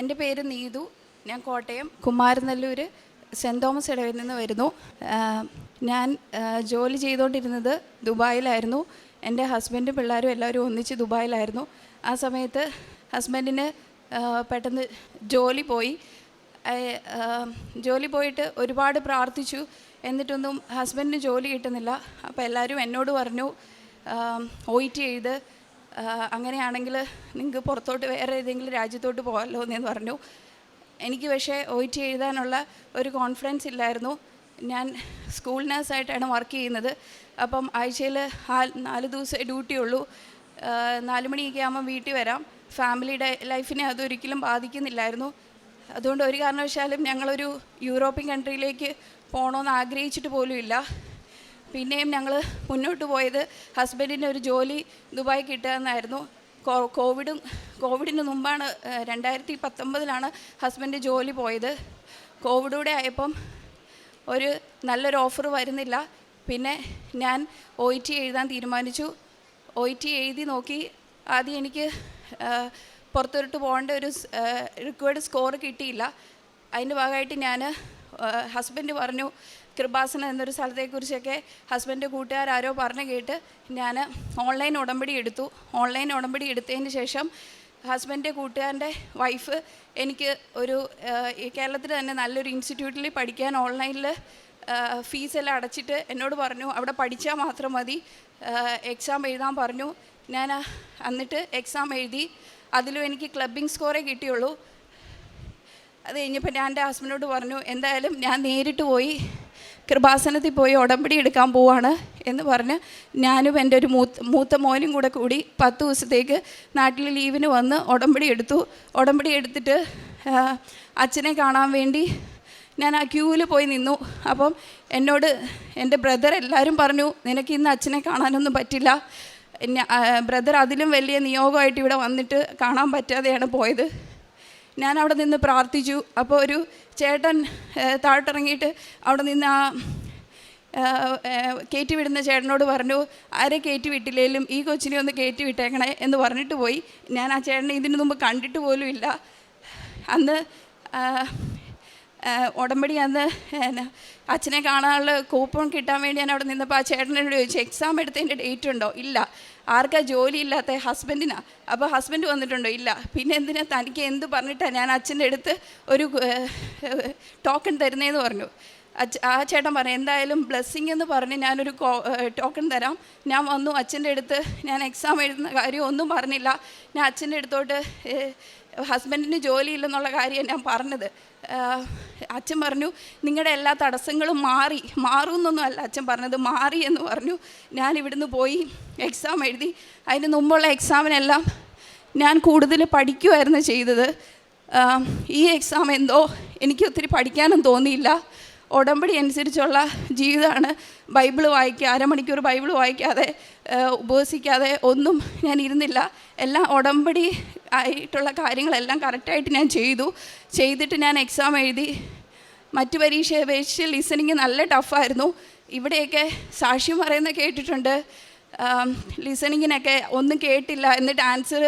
എന്റെ പേര് നീതു. ഞാൻ കോട്ടയം കുമാരനെല്ലൂർ സെന്റ് തോമസ് ഇടവിൽ നിന്ന് വരുന്നു. ഞാൻ ജോലി ചെയ്തുകൊണ്ടിരുന്നത് ദുബായിലായിരുന്നു. എന്റെ ഹസ്ബൻഡും പിള്ളേരും എല്ലാവരും ഒന്നിച്ച് ദുബായിലായിരുന്നു. ആ സമയത്ത് ഹസ്ബൻഡിന് പെട്ടെന്ന് ജോലി പോയി. ജോലി പോയിട്ട് ഒരുപാട് പ്രാർത്ഥിച്ചു. എന്നിട്ടൊന്നും ഹസ്ബൻഡിന് ജോലി കിട്ടുന്നില്ല. അപ്പോൾ എല്ലാവരും എന്നോട് പറഞ്ഞു ഒ ടി എഴുത് അങ്ങനെയാണെങ്കിൽ നിങ്ങൾക്ക് പുറത്തോട്ട് വേറെ ഏതെങ്കിലും രാജ്യത്തോട്ട് പോകാമല്ലോ എന്ന് പറഞ്ഞു. എനിക്ക് പക്ഷേ ഒ ടി എഴുതാനുള്ള ഒരു കോൺഫിഡൻസ് ഇല്ലായിരുന്നു. ഞാൻ സ്കൂൾ നേഴ്സായിട്ടാണ് വർക്ക് ചെയ്യുന്നത്. അപ്പം ആഴ്ചയിൽ നാല് ദിവസമേ ഡ്യൂട്ടി ഉള്ളൂ. നാല് മണിയൊക്കെ ആകുമ്പോൾ വീട്ടിൽ വരാം. ഫാമിലിയുടെ ലൈഫിനെ അതൊരിക്കലും ബാധിക്കുന്നില്ലായിരുന്നു. അതുകൊണ്ട് ഒരു കാരണവശാലും ഞങ്ങളൊരു യൂറോപ്യൻ കൺട്രിയിലേക്ക് പോകണമെന്ന് ആഗ്രഹിച്ചിട്ട് പോലും ഇല്ല. പിന്നെയും ഞങ്ങൾ മുന്നോട്ട് പോയത് ഹസ്ബൻഡിന്റെ ഒരു ജോലി ദുബായി കിട്ടുകയെന്നായിരുന്നു കോവിഡും കോവിഡിന് മുമ്പാണ് രണ്ടായിരത്തി പത്തൊമ്പതിലാണ് ഹസ്ബൻഡ് ജോലി പോയത്. കോവിഡൂടെ ആയപ്പം ഒരു നല്ലൊരു ഓഫർ വരുന്നില്ല. പിന്നെ ഞാൻ ഒ ടി എഴുതാൻ തീരുമാനിച്ചു. ഒ ടി എഴുതി നോക്കി ആദ്യം എനിക്ക് പുറത്തോട്ട് പോകേണ്ട ഒരു റിക്വയർഡ് സ്കോർ കിട്ടിയില്ല. അതിന്റെ ഭാഗമായിട്ട് ഞാൻ ഹസ്ബൻഡ് പറഞ്ഞു കൃപാസന എന്നൊരു സ്ഥലത്തെക്കുറിച്ചൊക്കെ ഹസ്ബൻഡ് കൂട്ടുകാരാരോ പറഞ്ഞു കേട്ട് ഞാൻ ഓൺലൈൻ ഉടമ്പടി എടുത്തു. ഓൺലൈൻ ഉടമ്പടി എടുത്തതിന് ശേഷം ഹസ്ബൻഡ് കൂട്ടുകാരന്റെ വൈഫ് എനിക്ക് ഒരു കേരളത്തിൽ തന്നെ നല്ലൊരു ഇൻസ്റ്റിറ്റ്യൂട്ടിൽ പഠിക്കാൻ ഓൺലൈനിൽ ഫീസെല്ലാം അടച്ചിട്ട് എന്നോട് പറഞ്ഞു അവിടെ പഠിച്ചാൽ മാത്രം മതി. എക്സാം എഴുതാൻ പറഞ്ഞു. ഞാൻ എന്നിട്ട് എക്സാം എഴുതി അതിലും എനിക്ക് ക്ലബിംഗ് സ്കോറേ കിട്ടിയുള്ളൂ. അത് കഴിഞ്ഞപ്പോൾ ഞാൻ എന്റെ ഹസ്ബൻഡോട് പറഞ്ഞു എന്തായാലും ഞാൻ നേരിട്ട് പോയി കൃപാസനത്തിൽ പോയി ഉടമ്പടി എടുക്കാൻ പോവാണ് എന്ന് പറഞ്ഞ് ഞാനും എന്റെ ഒരു മൂത്ത മൂത്ത മോനും കൂടെ കൂടി പത്ത് ദിവസത്തേക്ക് നാട്ടിൽ ലീവിന് വന്ന് ഉടമ്പടി എടുത്തു. ഉടമ്പടി എടുത്തിട്ട് അച്ഛനെ കാണാൻ വേണ്ടി ഞാൻ ആ ക്യൂവിൽ പോയി നിന്നു. അപ്പം എന്നോട് എന്റെ ബ്രദർ എല്ലാവരും പറഞ്ഞു നിനക്ക് ഇന്ന് അച്ഛനെ കാണാനൊന്നും പറ്റില്ല. ബ്രദർ അതിലും വലിയ നിയോഗമായിട്ട് ഇവിടെ വന്നിട്ട് കാണാൻ പറ്റാതെയാണ് പോയത്. ഞാൻ അവിടെ നിന്ന് പ്രാർത്ഥിച്ചു. അപ്പോൾ ഒരു ചേട്ടൻ താഴ്ത്തിറങ്ങിയിട്ട് അവിടെ നിന്ന് ആ കയറ്റി വിടുന്ന ചേട്ടനോട് പറഞ്ഞു ആരെ കയറ്റി വിട്ടില്ലേലും ഈ കൊച്ചിനെ ഒന്ന് കയറ്റി വിട്ടേക്കണേ എന്ന് പറഞ്ഞിട്ട് പോയി. ഞാൻ ആ ചേട്ടനെ ഇതിനു മുമ്പ് കണ്ടിട്ട് പോലും ഇല്ല. അന്ന് ഉടമ്പടി അന്ന് അച്ഛനെ കാണാനുള്ള കൂപ്പൺ കിട്ടാൻ വേണ്ടി ഞാൻ അവിടെ നിന്നപ്പോൾ ആ ചേട്ടനോട് ചോദിച്ചു എക്സാം എടുത്തതിന്റെ ഡേറ്റ് ഉണ്ടോ? ഇല്ല. ആർക്കാ ജോലി ഇല്ലാത്ത ഹസ്ബൻഡിനാ? അപ്പോൾ ഹസ്ബൻഡ് വന്നിട്ടുണ്ടോ? ഇല്ല. പിന്നെ എന്തിനാ തനിക്ക് എന്ത് പറഞ്ഞിട്ടാണ് ഞാൻ അച്ഛന്റെ അടുത്ത് ഒരു ടോക്കൺ തരുന്നതെന്ന് പറഞ്ഞു. ആ ചേട്ടൻ പറഞ്ഞു എന്തായാലും ബ്ലെസ്സിങ് എന്ന് പറഞ്ഞ് ഞാനൊരു ടോക്കൺ തരാം. ഞാൻ വന്നു അച്ഛന്റെ അടുത്ത് ഞാൻ എക്സാം എഴുതുന്ന കാര്യം ഒന്നും പറഞ്ഞില്ല. ഞാൻ അച്ഛന്റെ അടുത്തോട്ട് ഹസ്ബൻഡിന് ജോലിയില്ലെന്നുള്ള കാര്യം ഞാൻ പറഞ്ഞത്. അച്ഛൻ പറഞ്ഞു നിങ്ങളുടെ എല്ലാ തടസ്സങ്ങളും മാറി മാറുമെന്നൊന്നും അല്ല അച്ഛൻ പറഞ്ഞത്. മാറി എന്ന് പറഞ്ഞു. ഞാൻ ഇവിടുന്ന് പോയി എക്സാം എഴുതി. അതിന് മുമ്പുള്ള എക്സാമിനെല്ലാം ഞാൻ കൂടുതൽ പഠിക്കുമായിരുന്നു ചെയ്തത്. ഈ എക്സാം എന്തോ എനിക്ക് ഒത്തിരി പഠിക്കാനും തോന്നിയില്ല. ഉടമ്പടി അനുസരിച്ചുള്ള ജീവിതമാണ് ബൈബിൾ വായിക്കുക. അരമണിക്കൂർ ബൈബിൾ വായിക്കാതെ ഉപവസിക്കാതെ ഒന്നും ഞാൻ ഇരുന്നില്ല. എല്ലാം ഉടമ്പടി ആയിട്ടുള്ള കാര്യങ്ങളെല്ലാം കറക്റ്റായിട്ട് ഞാൻ ചെയ്തു. ചെയ്തിട്ട് ഞാൻ എക്സാം എഴുതി. മറ്റു പരീക്ഷയെ അപേക്ഷിച്ച് ലിസണിങ് നല്ല ടഫായിരുന്നു ഇവിടെയൊക്കെ സാക്ഷ്യം പറയുന്നത് കേട്ടിട്ടുണ്ട്. ലിസണിങ്ങിനൊക്കെ ഒന്നും കേട്ടില്ല. എന്നിട്ട് ആൻസർ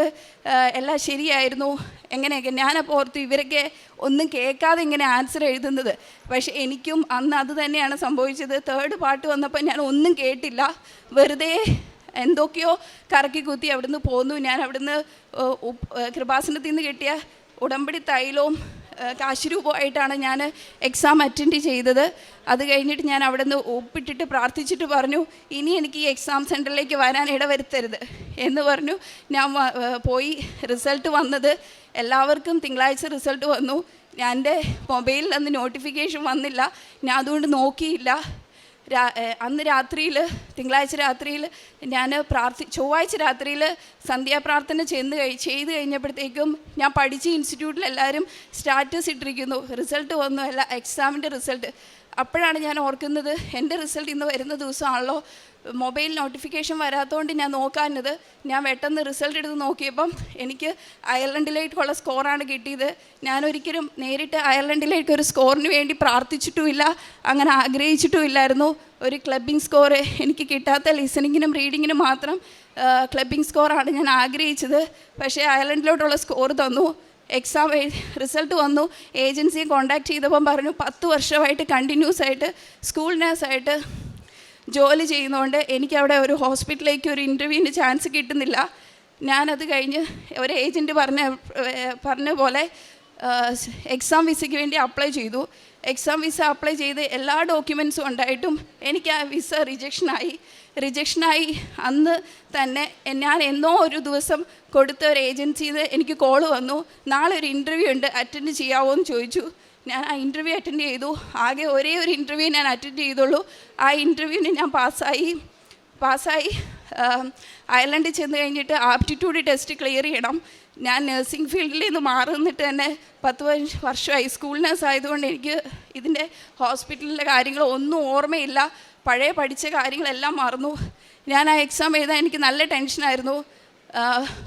എല്ലാം ശരിയായിരുന്നു. എങ്ങനെയൊക്കെ ഞാനപ്പോൾ ഓർത്തു ഇവരൊക്കെ ഒന്നും കേൾക്കാതെ ഇങ്ങനെ ആൻസർ എഴുതുന്നത്. പക്ഷേ എനിക്കും അന്ന് അത് തന്നെയാണ് സംഭവിച്ചത്. തേർഡ് പാട്ട് വന്നപ്പോൾ ഞാൻ ഒന്നും കേട്ടില്ല. വെറുതെ എന്തൊക്കെയോ കറക്കി കുത്തി അവിടുന്ന് പോന്നു. ഞാൻ അവിടുന്ന് കൃപാസനത്തിൽ നിന്ന് കിട്ടിയ ഉടമ്പടി തൈലവും കാശുരൂപമായിട്ടാണ് ഞാൻ എക്സാം അറ്റൻഡ് ചെയ്തത്. അത് കഴിഞ്ഞിട്ട് ഞാൻ അവിടെ നിന്ന് ഒപ്പിട്ടിട്ട് പ്രാർത്ഥിച്ചിട്ട് പറഞ്ഞു ഇനി എനിക്ക് ഈ എക്സാം സെന്ററിലേക്ക് വരാൻ ഇടവരുത്തരുത്. എന്ന് പറഞ്ഞു. ഞാൻ പോയി റിസൾട്ട് വന്നത്. എല്ലാവർക്കും തിങ്കളാഴ്ച റിസൾട്ട് വന്നു. എന്റെ മൊബൈലിൽ അന്ന് നോട്ടിഫിക്കേഷൻ വന്നില്ല. ഞാൻ അതുകൊണ്ട് നോക്കിയില്ല. അന്ന് രാത്രിയിൽ തിങ്കളാഴ്ച രാത്രിയിൽ ഞാൻ പ്രാർത്ഥി ചൊവ്വാഴ്ച രാത്രിയിൽ സന്ധ്യാപ്രാർത്ഥന ചെന്ന് കഴി ചെയ്ത് കഴിഞ്ഞപ്പോഴത്തേക്കും ഞാൻ പഠിച്ച ഇൻസ്റ്റിറ്റ്യൂട്ടിൽ എല്ലാവരും സ്റ്റാറ്റസ് ഇട്ടിരിക്കുന്നു. റിസൾട്ട് വന്നു എല്ലാ എക്സാമിന്റെ റിസൾട്ട്. അപ്പോഴാണ് ഞാൻ ഓർക്കുന്നത് എന്റെ റിസൾട്ട് ഇന്ന് വരുന്ന ദിവസമാണല്ലോ. മൊബൈൽ നോട്ടിഫിക്കേഷൻ വരാത്തതുകൊണ്ട് ഞാൻ നോക്കാഞ്ഞത്. ഞാൻ പെട്ടെന്ന് റിസൾട്ട് എടുത്ത് നോക്കിയപ്പം എനിക്ക് അയർലൻഡിലേക്കുള്ള സ്കോറാണ് കിട്ടിയത്. ഞാനൊരിക്കലും നേരിട്ട് അയർലൻഡിലേക്ക് ഒരു സ്കോറിന് വേണ്ടി പ്രാർത്ഥിച്ചിട്ടുമില്ല. അങ്ങനെ ആഗ്രഹിച്ചിട്ടുമില്ലായിരുന്നു. ഒരു ക്ലബിംഗ് സ്കോർ എനിക്ക് കിട്ടാത്ത ലിസണിങ്ങിനും റീഡിങ്ങിനും മാത്രം ക്ലബിംഗ് സ്കോറാണ് ഞാൻ ആഗ്രഹിച്ചത്. പക്ഷേ അയർലൻഡിലോട്ടുള്ള സ്കോർ തന്നു. എക്സാം റിസൾട്ട് വന്നു. ഏജൻസിയെ കോണ്ടാക്ട് ചെയ്തപ്പം പറഞ്ഞു പത്ത് വർഷമായിട്ട് കണ്ടിന്യൂസ് ആയിട്ട് സ്കൂൾ നേഴ്സായിട്ട് ജോലി ചെയ്യുന്നതുകൊണ്ട് എനിക്കവിടെ ഒരു ഹോസ്പിറ്റലിലേക്ക് ഒരു ഇന്റർവ്യൂവിന് ചാൻസ് കിട്ടുന്നില്ല. ഞാനത് കഴിഞ്ഞ് ഒരു ഏജന്റ് പറഞ്ഞ പറഞ്ഞ പോലെ എക്സാം വിസയ്ക്ക് വേണ്ടി അപ്ലൈ ചെയ്തു. എക്സാം വിസ അപ്ലൈ ചെയ്ത് എല്ലാ ഡോക്യുമെൻസും ഉണ്ടായിട്ടും എനിക്ക് ആ വിസ റിജക്ഷനായി. റിജക്ഷനായി അന്ന് തന്നെ ഞാൻ എന്നോ ഒരു ദിവസം കൊടുത്ത ഒരു ഏജൻസിയിൽ എനിക്ക് കോൾ വന്നു. നാളെ ഒരു ഇന്റർവ്യൂ ഉണ്ട് അറ്റൻഡ് ചെയ്യാവോ എന്ന് ചോദിച്ചു. ഞാൻ ആ ഇന്റർവ്യൂ അറ്റൻഡ് ചെയ്തു. ആകെ ഒരേ ഒരു ഇന്റർവ്യൂ ഞാൻ അറ്റൻഡ് ചെയ്തുള്ളൂ. ആ ഇന്റർവ്യൂവിന് ഞാൻ പാസ്സായി. പാസ്സായി അയർലൻഡിൽ ചെന്ന് കഴിഞ്ഞിട്ട് ആപ്റ്റിറ്റ്യൂഡ് ടെസ്റ്റ് ക്ലിയർ ചെയ്യണം. ഞാൻ നഴ്സിംഗ് ഫീൽഡിൽ നിന്ന് മാറുന്നിട്ട് തന്നെ പത്ത് പതിനഞ്ച് വർഷമായി സ്കൂൾ നഴ്സ് ആയതുകൊണ്ട് എനിക്ക് ഇതിന്റെ ഹോസ്പിറ്റലിലെ കാര്യങ്ങൾ ഒന്നും ഓർമ്മയില്ല. പഴയ പഠിച്ച കാര്യങ്ങളെല്ലാം മറന്നു. ഞാൻ ആ എക്സാം എഴുതാൻ എനിക്ക് നല്ല ടെൻഷനായിരുന്നു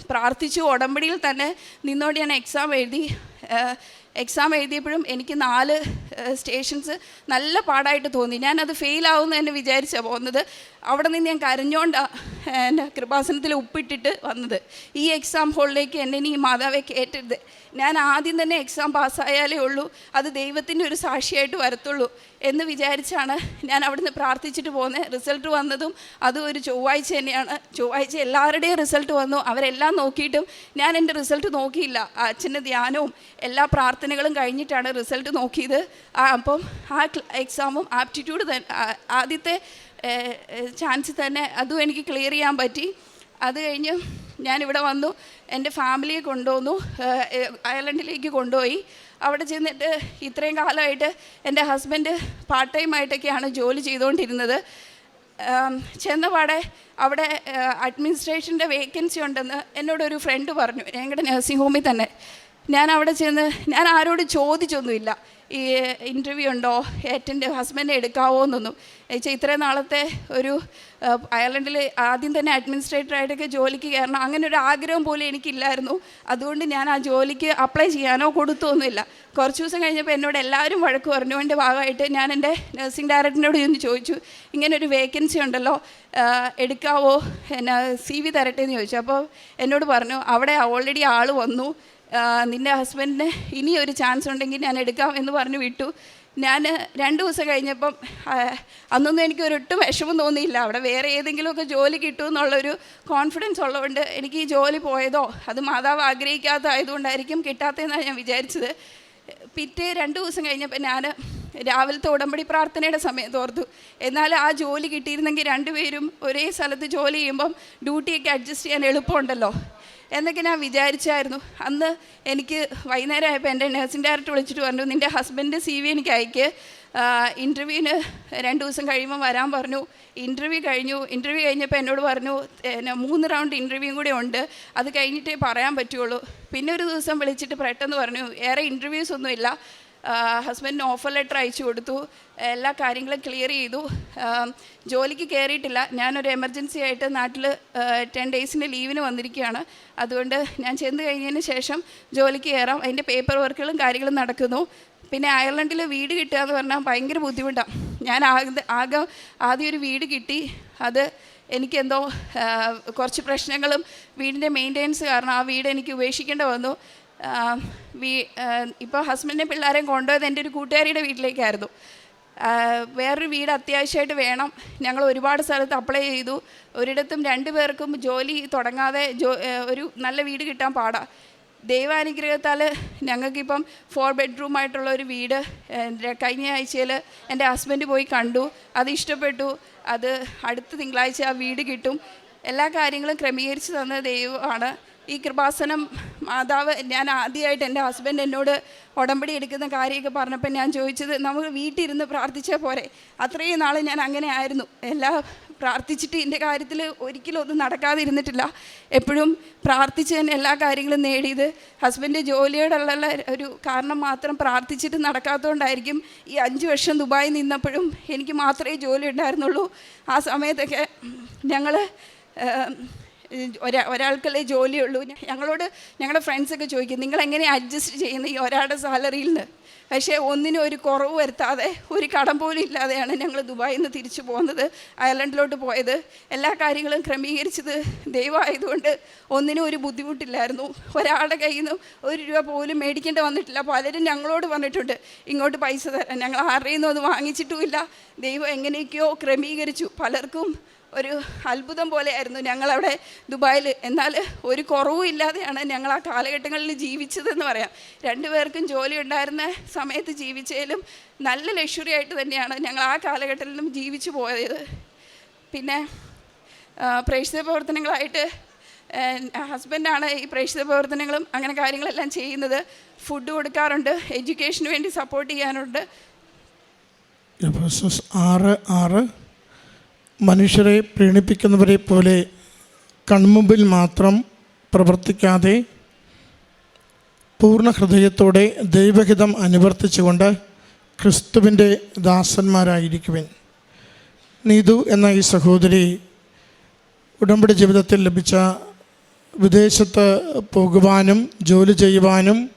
പ്രാർത്ഥിച്ചു ഉടമ്പടിയിൽ തന്നെ നിന്നോട് ഞാൻ എക്സാം എഴുതി. എക്സാം എഴുതിയപ്പോഴും എനിക്ക് നാല് സ്റ്റേഷൻസ് നല്ല പാടായിട്ട് തോന്നി. ഞാനത് ഫെയിലാവുമെന്ന് തന്നെ വിചാരിച്ചാണ് പോകുന്നത് അവിടെ നിന്ന് ഞാൻ കരഞ്ഞോണ്ടാണ് എന്റെ കൃപാസനത്തിൽ ഉപ്പിട്ടിട്ട് വന്നത്. ഈ എക്സാം ഹോളിലേക്ക് എന്നെ ഇനി മാതാവെ കയറ്റരുത് ഞാൻ ആദ്യം തന്നെ എക്സാം പാസ്സായാലേ ഉള്ളൂ. അത് ദൈവത്തിന്റെ ഒരു സാക്ഷിയായിട്ട് വരത്തുള്ളൂ എന്ന് വിചാരിച്ചാണ് ഞാൻ അവിടുന്ന് പ്രാർത്ഥിച്ചിട്ട് പോകുന്നത്. റിസൾട്ട് വന്നതും അതും ഒരു ചൊവ്വാഴ്ച തന്നെയാണ്. ചൊവ്വാഴ്ച എല്ലാവരുടെയും റിസൾട്ട് വന്നു. അവരെല്ലാം നോക്കിയിട്ടും ഞാൻ എന്റെ റിസൾട്ട് നോക്കിയില്ല. അച്ഛന്റെ ധ്യാനവും എല്ലാ പ്രാർത്ഥനകളും കഴിഞ്ഞിട്ടാണ് റിസൾട്ട് നോക്കിയത്. അപ്പം ആ എക്സാമും ആപ്റ്റിറ്റ്യൂഡ് ആദ്യത്തെ ചാൻസ് തന്നെ അതും എനിക്ക് ക്ലിയർ ചെയ്യാൻ പറ്റി. അത് കഴിഞ്ഞ് ഞാനിവിടെ വന്നു. എന്റെ ഫാമിലിയെ കൊണ്ടുവന്നു. അയർലൻഡിലേക്ക് കൊണ്ടുപോയി. അവിടെ ചെന്നിട്ട് ഇത്രയും കാലമായിട്ട് എന്റെ ഹസ്ബൻഡ് പാർട്ട് ടൈം ആയിട്ടൊക്കെയാണ് ജോലി ചെയ്തുകൊണ്ടിരുന്നത്. ചെന്നപാടെ അവിടെ അഡ്മിനിസ്ട്രേഷന്റെ വേക്കൻസി ഉണ്ടെന്ന് എന്നോടൊരു ഫ്രണ്ട് പറഞ്ഞു. ഞങ്ങളുടെ നഴ്സിംഗ് ഹോമിൽ തന്നെ. ഞാൻ അവിടെ ചെന്ന് ഞാൻ ആരോട് ചോദിച്ചൊന്നുമില്ല. ഈ ഇന്റർവ്യൂ ഉണ്ടോ? ഏറ്റന്റെ ഹസ്ബൻഡ് എടുക്കാവോ എന്നൊന്നും. ചേച്ചി ഇത്രയും നാളത്തെ ഒരു അയർലൻഡിൽ ആദ്യം തന്നെ അഡ്മിനിസ്ട്രേറ്ററായിട്ടൊക്കെ ജോലിക്ക് കയറണം. അങ്ങനെ ഒരു ആഗ്രഹം പോലും എനിക്കില്ലായിരുന്നു. അതുകൊണ്ട് ഞാൻ ആ ജോലിക്ക് അപ്ലൈ ചെയ്യാനോ കൊടുത്തൊന്നുമില്ല കുറച്ച് ദിവസം കഴിഞ്ഞപ്പോൾ എന്നോട് എല്ലാവരും വഴക്ക് പറഞ്ഞുകൊണ്ട് ഭാഗമായിട്ട് ഞാൻ എന്റെ നഴ്സിംഗ് ഡയറക്ടറിനോട് ചെന്ന് ചോദിച്ചു ഇങ്ങനെ ഒരു വേക്കൻസി ഉണ്ടല്ലോ എടുക്കാവോ? എന്നാ സി വി തരട്ടെ? എന്ന് ചോദിച്ചു. അപ്പോൾ എന്നോട് പറഞ്ഞു അവിടെ ഓൾറെഡി ആൾ വന്നു. നിന്റെ ഹസ്ബൻഡിന് ഇനി ഒരു ചാൻസ് ഉണ്ടെങ്കിൽ ഞാൻ എടുക്കാം എന്ന് പറഞ്ഞു വിട്ടു. ഞാൻ രണ്ട് ദിവസം കഴിഞ്ഞപ്പം അന്നൊന്നും എനിക്ക് ഒരൊട്ടും വിഷമം തോന്നിയില്ല. അവിടെ വേറെ ഏതെങ്കിലുമൊക്കെ ജോലി കിട്ടുമെന്നുള്ളൊരു കോൺഫിഡൻസ് ഉള്ളതുകൊണ്ട് എനിക്ക് ഈ ജോലി പോയതോ അത് മാതാവ് ആഗ്രഹിക്കാത്തതായതുകൊണ്ടായിരിക്കും കിട്ടാത്തതെന്നാണ് ഞാൻ വിചാരിച്ചത്. പിറ്റേ രണ്ട് ദിവസം കഴിഞ്ഞപ്പോൾ ഞാൻ രാവിലത്തെ ഉടമ്പടി പ്രാർത്ഥനയുടെ സമയത്ത് ഓർത്തു എന്നാൽ ആ ജോലി കിട്ടിയിരുന്നെങ്കിൽ രണ്ടുപേരും ഒരേ സ്ഥലത്ത് ജോലി ചെയ്യുമ്പം ഡ്യൂട്ടിയൊക്കെ അഡ്ജസ്റ്റ് ചെയ്യാൻ എളുപ്പമുണ്ടല്ലോ. എന്നൊക്കെ ഞാൻ വിചാരിച്ചായിരുന്നു. അന്ന് എനിക്ക് വൈകുന്നേരം ആയപ്പോൾ എന്റെ നഴ്സിംഗ് ഡയറക്ടർ വിളിച്ചിട്ട് പറഞ്ഞു നിന്റെ ഹസ്ബൻഡ് സി വി എനിക്ക് അയക്ക്. ഇന്റർവ്യൂവിന് രണ്ട് ദിവസം കഴിയുമ്പോൾ വരാൻ പറഞ്ഞു. ഇന്റർവ്യൂ കഴിഞ്ഞു. ഇന്റർവ്യൂ കഴിഞ്ഞപ്പോൾ എന്നോട് പറഞ്ഞു മൂന്ന് റൗണ്ട് ഇന്റർവ്യൂ കൂടെ ഉണ്ട്. അത് കഴിഞ്ഞിട്ടേ പറയാൻ പറ്റുള്ളൂ. പിന്നെ ഒരു ദിവസം വിളിച്ചിട്ട് പെട്ടെന്ന് പറഞ്ഞു ഏറെ ഇന്റർവ്യൂസ് ഒന്നുമില്ല. ഹസ്ബൻഡിന് ഓഫർ ലെറ്റർ അയച്ചു കൊടുത്തു. എല്ലാ കാര്യങ്ങളും ക്ലിയർ ചെയ്തു. ജോലിക്ക് കയറിയിട്ടില്ല ഞാനൊരു എമർജൻസി ആയിട്ട് നാട്ടിൽ ടെൻ ഡേയ്സിന്റെ ലീവിന് വന്നിരിക്കുകയാണ്. അതുകൊണ്ട് ഞാൻ ചെന്ന് കഴിഞ്ഞതിന് ശേഷം ജോലിക്ക് കയറാം അതിന്റെ പേപ്പർ വർക്കുകളും കാര്യങ്ങളും നടക്കുന്നു. പിന്നെ അയർലൻഡിൽ വീട് കിട്ടുക എന്ന് പറഞ്ഞാൽ ഭയങ്കര ബുദ്ധിമുട്ടാണ് ഞാൻ ആകെ ആകെ ആദ്യം ഒരു വീട് കിട്ടി. അത് എനിക്കെന്തോ കുറച്ച് പ്രശ്നങ്ങളും വീടിന്റെ മെയിന്റെനൻസ് കാരണം ആ വീട് എനിക്ക് ഉപേക്ഷിക്കേണ്ട വന്നു. ഇപ്പോൾ ഹസ്ബൻഡിനെ പിള്ളേരെയും കൊണ്ടുപോയത് എന്റെ ഒരു കൂട്ടുകാരിയുടെ വീട്ടിലേക്കായിരുന്നു. വേറൊരു വീട് അത്യാവശ്യമായിട്ട് വേണം. ഞങ്ങൾ ഒരുപാട് സ്ഥലത്ത് അപ്ലൈ ചെയ്തു. ഒരിടത്തും രണ്ടു പേർക്കും ജോലി തുടങ്ങാതെ ജോ ഒരു നല്ല വീട് കിട്ടാൻ പാടാണ് ദൈവാനുഗ്രഹത്താൽ ഞങ്ങൾക്കിപ്പം ഫോർ ബെഡ്റൂം ആയിട്ടുള്ള ഒരു വീട് കഴിഞ്ഞ ആഴ്ചയിൽ എന്റെ ഹസ്ബൻഡ് പോയി കണ്ടു. അത് ഇഷ്ടപ്പെട്ടു. അത് അടുത്ത തിങ്കളാഴ്ച ആ വീട് കിട്ടും. എല്ലാ കാര്യങ്ങളും ക്രമീകരിച്ച് തന്ന ദൈവമാണ്. ഈ കൃപാസനം മാതാവ് ഞാൻ ആദ്യമായിട്ട് എന്റെ ഹസ്ബൻഡ് എന്നോട് ഉടമ്പടി എടുക്കുന്ന കാര്യമൊക്കെ പറഞ്ഞപ്പോൾ ഞാൻ ചോദിച്ചത് നമുക്ക് വീട്ടിലിരുന്ന് പ്രാർത്ഥിച്ചാൽ പോരെ? അത്രയും നാൾ ഞാൻ അങ്ങനെ ആയിരുന്നു. എല്ലാ പ്രാർത്ഥിച്ചിട്ട് എന്റെ കാര്യത്തിൽ ഒരിക്കലും ഒന്നും നടക്കാതിരുന്നിട്ടില്ല. എപ്പോഴും പ്രാർത്ഥിച്ച് തന്നെ എല്ലാ കാര്യങ്ങളും നേടിയത് ഹസ്ബൻഡ് ജോലിയോടുള്ള ഒരു കാരണം മാത്രം പ്രാർത്ഥിച്ചിട്ട് നടക്കാത്തതുകൊണ്ടായിരിക്കും ഈ അഞ്ച് വർഷം ദുബായിൽ നിന്നപ്പോഴും എനിക്ക് മാത്രമേ ജോലി ഉണ്ടായിരുന്നുള്ളൂ. ആ സമയത്തൊക്കെ ഞങ്ങൾ ഒരാ ഒരാൾക്കല്ലേ ജോലിയുള്ളൂ. ഞങ്ങളോട് ഞങ്ങളുടെ ഫ്രണ്ട്സൊക്കെ ചോദിക്കും നിങ്ങൾ എങ്ങനെ അഡ്ജസ്റ്റ് ചെയ്യുന്ന ഈ ഒരാളുടെ സാലറിയിൽ നിന്ന് പക്ഷേ ഒന്നിനും ഒരു കുറവ് വരുത്താതെ ഒരു കടം പോലും ഇല്ലാതെയാണ് ഞങ്ങൾ ദുബായിൽ നിന്ന് തിരിച്ചു പോകുന്നത് അയർലൻഡിലോട്ട് പോയത്. എല്ലാ കാര്യങ്ങളും ക്രമീകരിച്ചത് ദൈവമായതുകൊണ്ട് ഒന്നിനും ഒരു ബുദ്ധിമുട്ടില്ലായിരുന്നു. ഒരാളുടെ കയ്യിൽ നിന്ന് ഒരു രൂപ പോലും മേടിക്കേണ്ടി വന്നിട്ടില്ല. പലരും ഞങ്ങളോട് പറഞ്ഞിട്ടുണ്ട് ഇങ്ങോട്ട് പൈസ തരാൻ. ഞങ്ങൾ ആരുടെയും ഒന്നും വാങ്ങിച്ചിട്ടുമില്ല. ദൈവം എങ്ങനെയൊക്കെയോ ക്രമീകരിച്ചു. പലർക്കും ഒരു അത്ഭുതം പോലെയായിരുന്നു ഞങ്ങളവിടെ ദുബായിൽ എന്നാൽ ഒരു കുറവും ഇല്ലാതെയാണ് ഞങ്ങൾ ആ കാലഘട്ടങ്ങളിൽ ജീവിച്ചതെന്ന് പറയാം. രണ്ടുപേർക്കും ജോലി ഉണ്ടായിരുന്ന സമയത്ത് ജീവിച്ചതിലും നല്ല ലക്ഷറി ആയിട്ട് തന്നെയാണ് ഞങ്ങൾ ആ കാലഘട്ടത്തിലും ജീവിച്ചു പോയത്. പിന്നെ പ്രേക്ഷിത പ്രവർത്തനങ്ങളായിട്ട് ഹസ്ബൻഡാണ് ഈ പ്രേക്ഷിത പ്രവർത്തനങ്ങളും അങ്ങനെ കാര്യങ്ങളെല്ലാം ചെയ്യുന്നത്. ഫുഡ് കൊടുക്കാറുണ്ട് എഡ്യൂക്കേഷന് വേണ്ടി സപ്പോർട്ട് ചെയ്യാനുണ്ട് ആറ് ആറ് മനുഷ്യരെ പ്രീണിപ്പിക്കുന്നവരെ പോലെ കൺമുമ്പിൽ മാത്രം പ്രവർത്തിക്കാതെ പൂർണ ഹൃദയത്തോടെ ദൈവഹിതം അനുവർത്തിച്ചുകൊണ്ട് ക്രിസ്തുവിന്റെ ദാസന്മാരായിരിക്കുവിൻ. നീതു എന്ന ഈ സഹോദരി ഉടമ്പടി ജീവിതത്തിൽ ലഭിച്ച വിദേശത്ത് പോകുവാനും ജോലി ചെയ്യുവാനും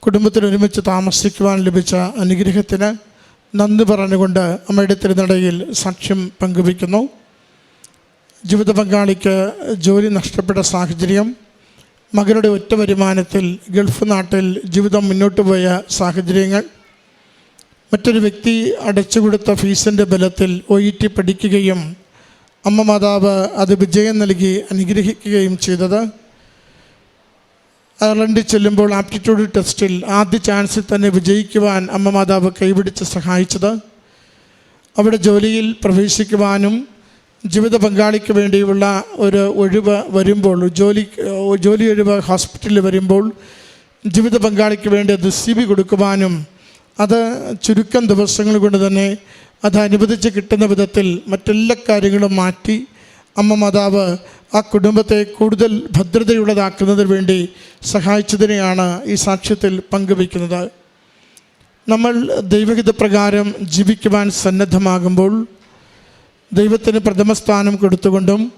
കുടുംബത്തിൽ ഒരുമിച്ച് താമസിക്കുവാൻ ലഭിച്ച അനുഗ്രഹത്തിന് നന്ദി പറഞ്ഞുകൊണ്ട് അമ്മയുടെ തിരുനടയിൽ സാക്ഷ്യം പങ്കുവയ്ക്കുന്നു. ജീവിത പങ്കാളിക്ക് ജോലി നഷ്ടപ്പെട്ട സാഹചര്യം മകരുടെ ഒറ്റ വരുമാനത്തിൽ ഗൾഫ് നാട്ടിൽ ജീവിതം മുന്നോട്ട് പോയ സാഹചര്യങ്ങൾ മറ്റൊരു വ്യക്തി അടച്ചുകൊടുത്ത ഫീസിന്റെ ബലത്തിൽ ഒ ഇ ടി പഠിക്കുകയും അമ്മ മാതാവ് അത് വിജയം നൽകി അനുഗ്രഹിക്കുകയും ചെയ്തത്. അയർലൻഡിൽ ചെല്ലുമ്പോൾ ആപ്റ്റിറ്റ്യൂഡ് ടെസ്റ്റിൽ ആദ്യ ചാൻസിൽ തന്നെ വിജയിക്കുവാൻ അമ്മ മാതാവ് കൈപിടിച്ച് സഹായിച്ചത്. അവിടെ ജോലിയിൽ പ്രവേശിക്കുവാനും ജീവിത പങ്കാളിക്ക് വേണ്ടിയുള്ള ഒരു ഒഴിവ് വരുമ്പോൾ ജോലി ജോലി ഒഴിവ് ഹോസ്പിറ്റലിൽ വരുമ്പോൾ ജീവിത പങ്കാളിക്ക് വേണ്ടി അത് സി ബി കൊടുക്കുവാനും അത് ചുരുക്കം ദിവസങ്ങൾ കൊണ്ട് തന്നെ അത് അനുവദിച്ച് കിട്ടുന്ന വിധത്തിൽ മറ്റെല്ലാ കാര്യങ്ങളും മാറ്റി അമ്മ മാതാവ് ആ കുടുംബത്തെ കൂടുതൽ ഭദ്രതയുള്ളതാക്കുന്നതിന് വേണ്ടി സഹായിച്ചതിനെയാണ് ഈ സാക്ഷ്യത്തിൽ പങ്കുവയ്ക്കുന്നത്. നമ്മൾ ദൈവഹിത പ്രകാരം ജീവിക്കുവാൻ സന്നദ്ധമാകുമ്പോൾ ദൈവത്തിന് പ്രഥമസ്ഥാനം കൊടുത്തുകൊണ്ടും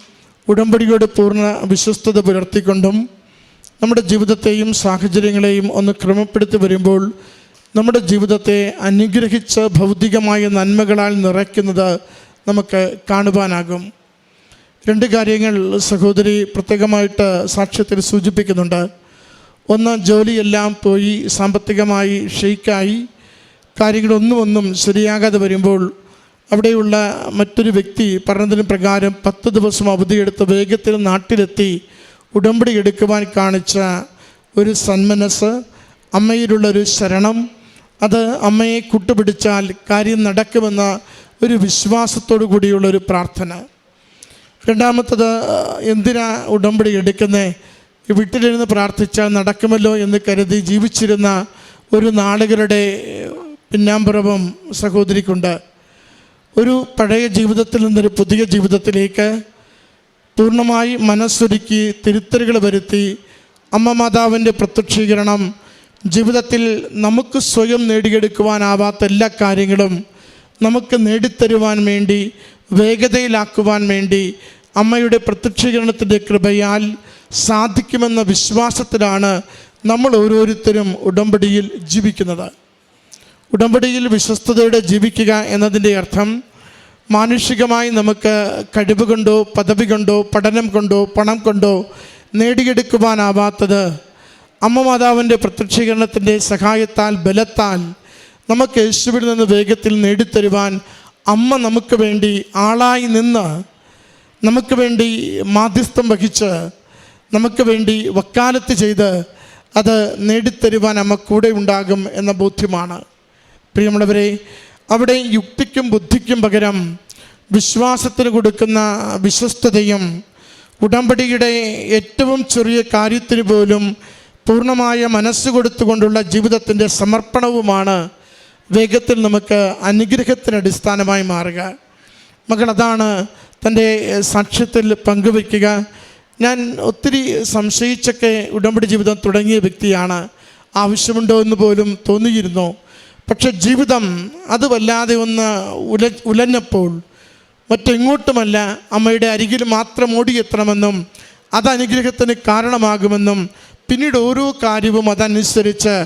ഉടമ്പടിയോട് പൂർണ വിശ്വസ്തത പുലർത്തിക്കൊണ്ടും നമ്മുടെ ജീവിതത്തെയും സാഹചര്യങ്ങളെയും ഒന്ന് ക്രമപ്പെടുത്തി വരുമ്പോൾ നമ്മുടെ ജീവിതത്തെ അനുഗ്രഹിച്ച് ഭൗതികമായ നന്മകളാൽ നിറയ്ക്കുന്നത് നമുക്ക് കാണുവാനാകും. രണ്ട് കാര്യങ്ങൾ സഹോദരി പ്രത്യേകമായിട്ട് സാക്ഷ്യത്തിൽ സൂചിപ്പിക്കുന്നുണ്ട്. ഒന്ന് ജോലിയെല്ലാം പോയി സാമ്പത്തികമായി ഷെയ്ക്കായി. കാര്യങ്ങളൊന്നും ഒന്നും ശരിയാകാതെ വരുമ്പോൾ അവിടെയുള്ള മറ്റൊരു വ്യക്തി പറഞ്ഞതിന് പ്രകാരം പത്ത് ദിവസം അവധിയെടുത്ത് വേഗത്തിൽ നാട്ടിലെത്തി ഉടമ്പടി എടുക്കുവാൻ കാണിച്ച ഒരു സന്മനസ് അമ്മയിലുള്ള ഒരു ശരണം അത് അമ്മയെ കൂട്ടുപിടിച്ചാൽ കാര്യം നടക്കുമെന്ന ഒരു വിശ്വാസത്തോടു കൂടിയുള്ള ഒരു പ്രാർത്ഥന. രണ്ടാമത്തത് എന്തിനാ ഉടമ്പടി എടുക്കുന്നേ? വീട്ടിലിരുന്ന് പ്രാർത്ഥിച്ചാൽ നടക്കുമല്ലോ എന്ന് കരുതി ജീവിച്ചിരുന്ന ഒരു നാളുകളുടെ പിന്നാമ്പുറവും സഹോദരിക്കുണ്ട്. ഒരു പഴയ ജീവിതത്തിൽ നിന്നൊരു പുതിയ ജീവിതത്തിലേക്ക് പൂർണമായി മനസ്സൊരുക്കി തിരുത്തലുകൾ വരുത്തി അമ്മ മാതാവിന്റെ പ്രത്യക്ഷീകരണം ജീവിതത്തിൽ നമുക്ക് സ്വയം നേടിയെടുക്കുവാനാവാത്ത എല്ലാ കാര്യങ്ങളും നമുക്ക് നേടിത്തരുവാൻ വേണ്ടി വേഗതയിലാക്കുവാൻ വേണ്ടി അമ്മയുടെ പ്രത്യക്ഷീകരണത്തിന്റെ കൃപയാൽ സാധിക്കുമെന്ന വിശ്വാസത്തിലാണ് നമ്മൾ ഓരോരുത്തരും ഉടമ്പടിയിൽ ജീവിക്കുന്നത്. ഉടമ്പടിയിൽ വിശ്വസ്തയോടെ ജീവിക്കുക എന്നതിന്റെ അർത്ഥം മാനുഷികമായി നമുക്ക് കഴിവ് കൊണ്ടോ പദവി കൊണ്ടോ പഠനം കൊണ്ടോ പണം കൊണ്ടോ നേടിയെടുക്കുവാനാവാത്തത് അമ്മ മാതാവിന്റെ പ്രത്യക്ഷീകരണത്തിന്റെ സഹായത്താൽ ബലത്താൽ നമുക്ക് യേശുവിൽ നിന്ന് വേഗത്തിൽ നേടിത്തരുവാൻ അമ്മ നമുക്ക് വേണ്ടി ആളായി നിന്ന് നമുക്ക് വേണ്ടി മാധ്യസ്ഥം വഹിച്ച് നമുക്ക് വേണ്ടി വക്കാലത്ത് ചെയ്ത് അത് നേടിത്തരുവാൻ അമ്മ കൂടെ ഉണ്ടാകും എന്ന ബോധ്യമാണ്. പ്രിയമുള്ളവരെ അവിടെ യുക്തിക്കും ബുദ്ധിക്കും പകരം വിശ്വാസത്തിന് കൊടുക്കുന്ന വിശ്വസ്തതയും ഉടമ്പടിയുടെ ഏറ്റവും ചെറിയ കാര്യത്തിന് പോലും പൂർണമായ മനസ്സ് കൊടുത്തുകൊണ്ടുള്ള ജീവിതത്തിന്റെ സമർപ്പണവുമാണ് വേഗത്തിൽ നമുക്ക് അനുഗ്രഹത്തിന് അടിസ്ഥാനമായി മാറുക. മകൾ അതാണ് തന്റെ സാക്ഷ്യത്തിൽ പങ്കുവയ്ക്കുക. ഞാൻ ഒത്തിരി സംശയിച്ചൊക്കെ ഉടമ്പടി ജീവിതം തുടങ്ങിയ വ്യക്തിയാണ്. ആവശ്യമുണ്ടോ എന്ന് പോലും തോന്നിയിരുന്നു. പക്ഷെ ജീവിതം അത് വല്ലാതെ ഒന്ന് ഉല ഉലഞ്ഞപ്പോൾ മറ്റെങ്ങോട്ടുമല്ല അമ്മയുടെ അരികിൽ മാത്രം ഓടിയെത്തണമെന്നും അത് അനുഗ്രഹത്തിന് കാരണമാകുമെന്നും പിന്നീട് ഓരോ കാര്യവും അതനുസരിച്ച്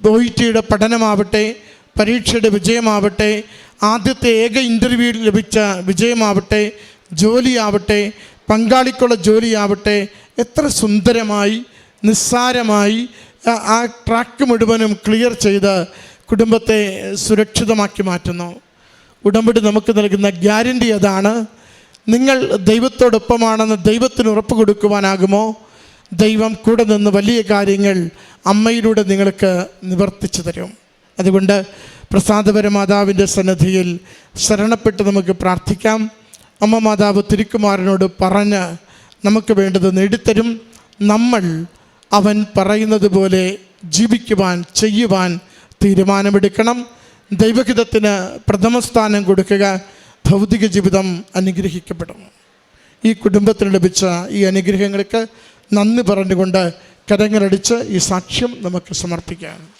ബോയിറ്റിയുടെ പഠനമാവട്ടെ പരീക്ഷയുടെ വിജയമാവട്ടെ ആദ്യത്തെ ഏക ഇന്റർവ്യൂവിൽ ലഭിച്ച വിജയമാവട്ടെ ജോലിയാവട്ടെ പങ്കാളിക്കുള്ള ജോലിയാവട്ടെ എത്ര സുന്ദരമായി നിസ്സാരമായി ആ- ട്രാക്ക് മുഴുവനും ക്ലിയർ ചെയ്ത് കുടുംബത്തെ സുരക്ഷിതമാക്കി മാറ്റുന്നു. ഉടമ്പടി നമുക്ക് നൽകുന്ന ഗ്യാരണ്ടി അതാണ് നിങ്ങൾ ദൈവത്തോടൊപ്പമാണെന്ന് ദൈവത്തിന് ഉറപ്പ് കൊടുക്കുവാനാകുമോ? ദൈവം കൂടെ നിന്ന് വലിയ കാര്യങ്ങൾ അമ്മയിലൂടെ നിങ്ങൾക്ക് നിവർത്തിച്ചു തരും. അതുകൊണ്ട് പ്രസാദപര മാതാവിന്റെ സന്നദ്ധിയിൽ ശരണപ്പെട്ട് നമുക്ക് പ്രാർത്ഥിക്കാം. അമ്മ മാതാവ് തിരുക്കുമാരനോട് പറഞ്ഞ് നമുക്ക് വേണ്ടത് നേടിത്തരും. നമ്മൾ അവൻ പറയുന്നത് പോലെ ജീവിക്കുവാൻ ചെയ്യുവാൻ തീരുമാനമെടുക്കണം. ദൈവഹിതത്തിന് പ്രഥമ സ്ഥാനം കൊടുക്കുക. ഭൗതിക ജീവിതം അനുഗ്രഹിക്കപ്പെടും ഈ കുടുംബത്തിന് ലഭിച്ച ഈ അനുഗ്രഹങ്ങൾക്ക് നന്ദി പറഞ്ഞുകൊണ്ട് കരങ്ങളടിച്ച് ഈ സാക്ഷ്യം നമുക്ക് സമർപ്പിക്കാം.